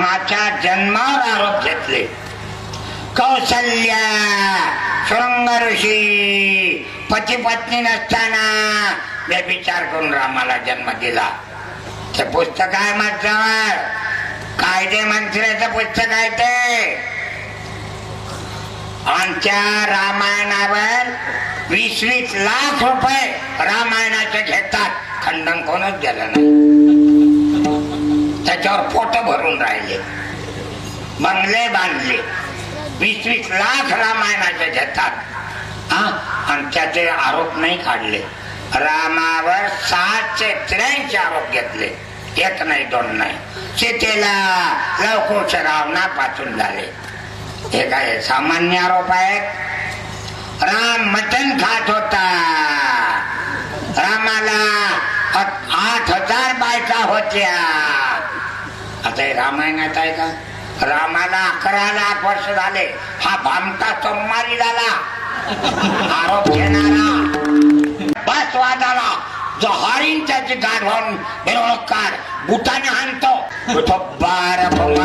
रामाच्या जन्मावर आरोप घेतले. कौशल्या शृंग ऋषी पती पत्नी नसताना व्यभिचार करून रामाला जन्म दिला. ते पुस्तक आहे माझ्यावर कायदे मंत्र्याचं पुस्तक आहे ते. आमच्या रामायणावर वीस वीस लाख रुपये रामायणाचे घेतात. खंडन कोणच गेलं नाही. भरून राहिले. बंगले बांधले. वीस वीस लाख रामायणाच्या घेतात हा आणि त्याचे आरोप नाही काढले. रामावर सातशे त्र्याऐंशी आरोप घेतले. एक नाही दोन नाही. सीतेला लवकुश रावणापासून झाले. हे काय सामान्य आरोप आहेत? राम मटन खात होता. रामाला आठ हजार बायका होत्या. आता हे रामायणात आहे का? रामाला अकरा लाख वर्ष झाले. हा भामता सोमवारी झाला. आरोप घेणारा. बस वादाला जो हरीण त्याची गाढवून मिरवणूक काढ बुटाने हाणतो. तो बार भमाई